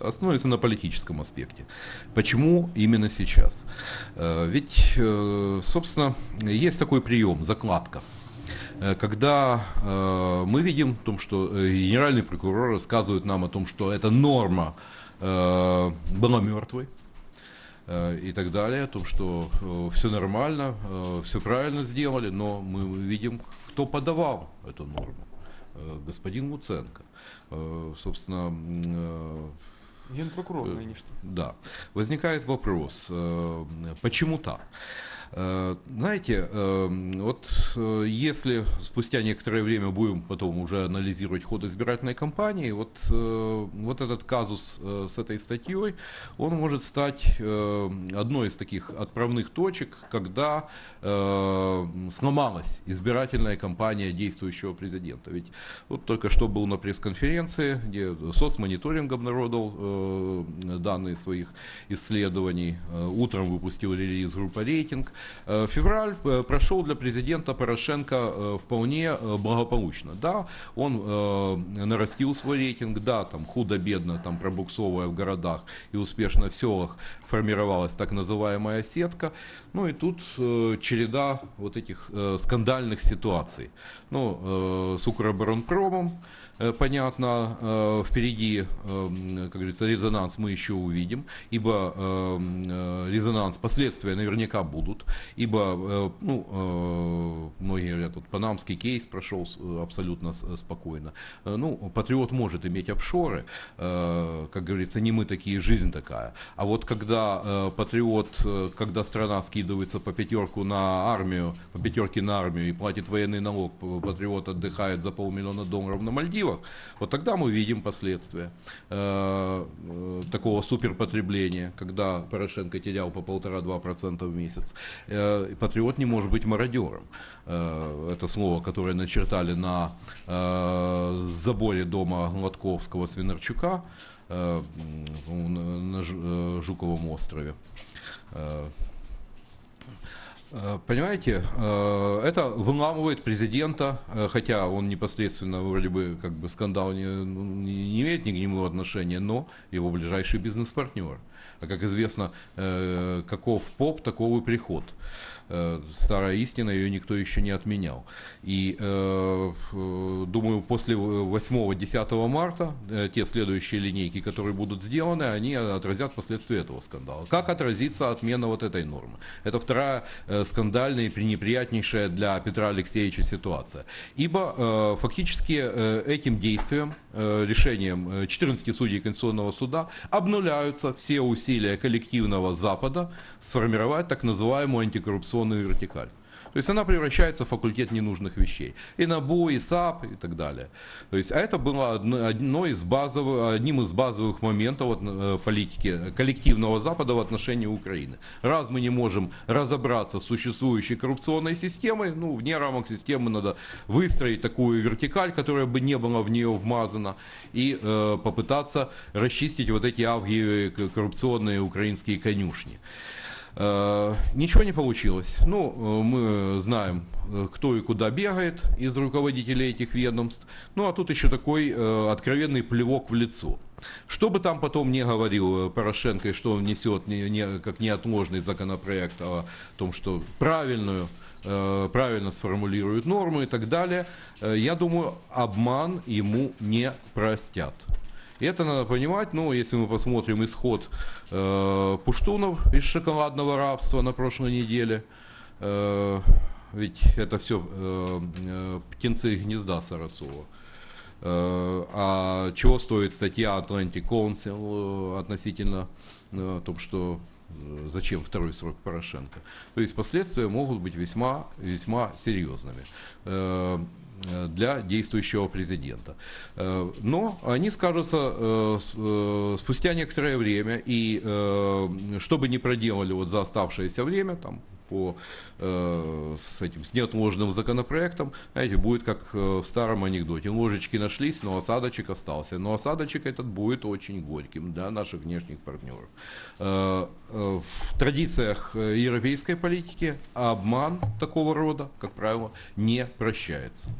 остановимся на политическом аспекте. Почему именно сейчас? Э, ведь, э, собственно, есть такой прием, закладка. Э, когда мы видим в том, что генеральный прокурор рассказывает нам о том, что эта норма была мертвой, и так далее, о том, что все нормально, все правильно сделали, но мы видим, кто подавал эту норму. Господин Луценко. Собственно, Генпрокурор нынешний. Да. Возникает вопрос, почему так? Э, знаете, э, вот э, если спустя некоторое время будем потом уже анализировать ход избирательной кампании, вот, вот этот казус с этой статьей, он может стать одной из таких отправных точек, когда сломалась избирательная кампания действующего президента. Ведь вот только что был на пресс-конференции, где соцмониторинг обнародовал данные своих исследований, утром выпустил релиз группа рейтинг, февраль э, прошел для президента Порошенко э, вполне благополучно. Да, он нарастил свой рейтинг, да, там худо-бедно, там пробуксовывая в городах и успешно в селах формировалась так называемая сетка. Ну и тут череда вот этих скандальных ситуаций. Ну, с Укроборонпромом, понятно, впереди, как говорится, резонанс мы еще увидим, ибо резонанс, последствия наверняка будут ибо, э, ну, э, многие говорят, вот панамский кейс прошел э, абсолютно спокойно. Ну, патриот может иметь офшоры, как говорится, не мы такие, жизнь такая. А вот когда патриот, когда страна скидывается по пятерку на армию, по пятерке на армию и платит военный налог, патриот отдыхает за полмиллиона долларов на Мальдивах, вот тогда мы видим последствия такого суперпотребления, когда Порошенко терял по полтора-два процента в месяц. Э, патриот не может быть мародером. Э, это слово, которое начертали на э, заборе дома Гладковского Свинарчука на Жуковом острове. Понимаете, это выламывает президента, хотя он непосредственно вроде бы как бы скандал не, ну, не имеет ни к нему отношения, но его ближайший бизнес-партнер. А как известно, каков поп, таков и приход. Э, старая истина, ее никто еще не отменял. И э, думаю, после 8-10 марта э, те следующие линейки, которые будут сделаны, они отразят последствия этого скандала. Как отразится отмена вот этой нормы? Это вторая скандальная и пренеприятнейшая для Петра Алексеевича ситуация. Ибо фактически этим действием, решением 14 судей Конституционного суда обнуляются все усилия коллективного Запада сформировать так называемую антикоррупционную вертикаль. То есть она превращается в факультет ненужных вещей. И НАБУ, и САП, и так далее. То есть, а это было одно, из базовых, одним из базовых моментов э, политики коллективного Запада в отношении Украины. Раз мы не можем разобраться с существующей коррупционной системой, ну, вне рамок системы надо выстроить такую вертикаль, которая бы не была в нее вмазана, и э, попытаться расчистить вот эти авгиевые коррупционные украинские конюшни. Э, ничего не получилось. Ну, э, мы знаем, э, кто и куда бегает из руководителей этих ведомств. Ну, а тут еще такой откровенный плевок в лицо. Что бы там потом не говорил Порошенко, и что он несет не, не, как неотложный законопроект о том, что правильную правильно сформулируют нормы и так далее, я думаю, обман ему не простят. И это надо понимать, ну, если мы посмотрим исход э, пуштунов из шоколадного рабства на прошлой неделе, э, ведь это все э, э, птенцы гнезда Сарасова. Э, а чего стоит статья Atlantic Council э, относительно э, о том, что э, зачем второй срок Порошенко. То есть последствия могут быть весьма, весьма серьезными. Э, для действующего президента. Э, но они скажутся э, спустя некоторое время, и что бы ни проделали вот за оставшееся время, там, по с этим с неотложным законопроектом, знаете, будет как в старом анекдоте. Ложечки нашлись, но осадочек остался. Но осадочек этот будет очень горьким для наших внешних партнеров. В традициях европейской политики обман такого рода, как правило, не прощается.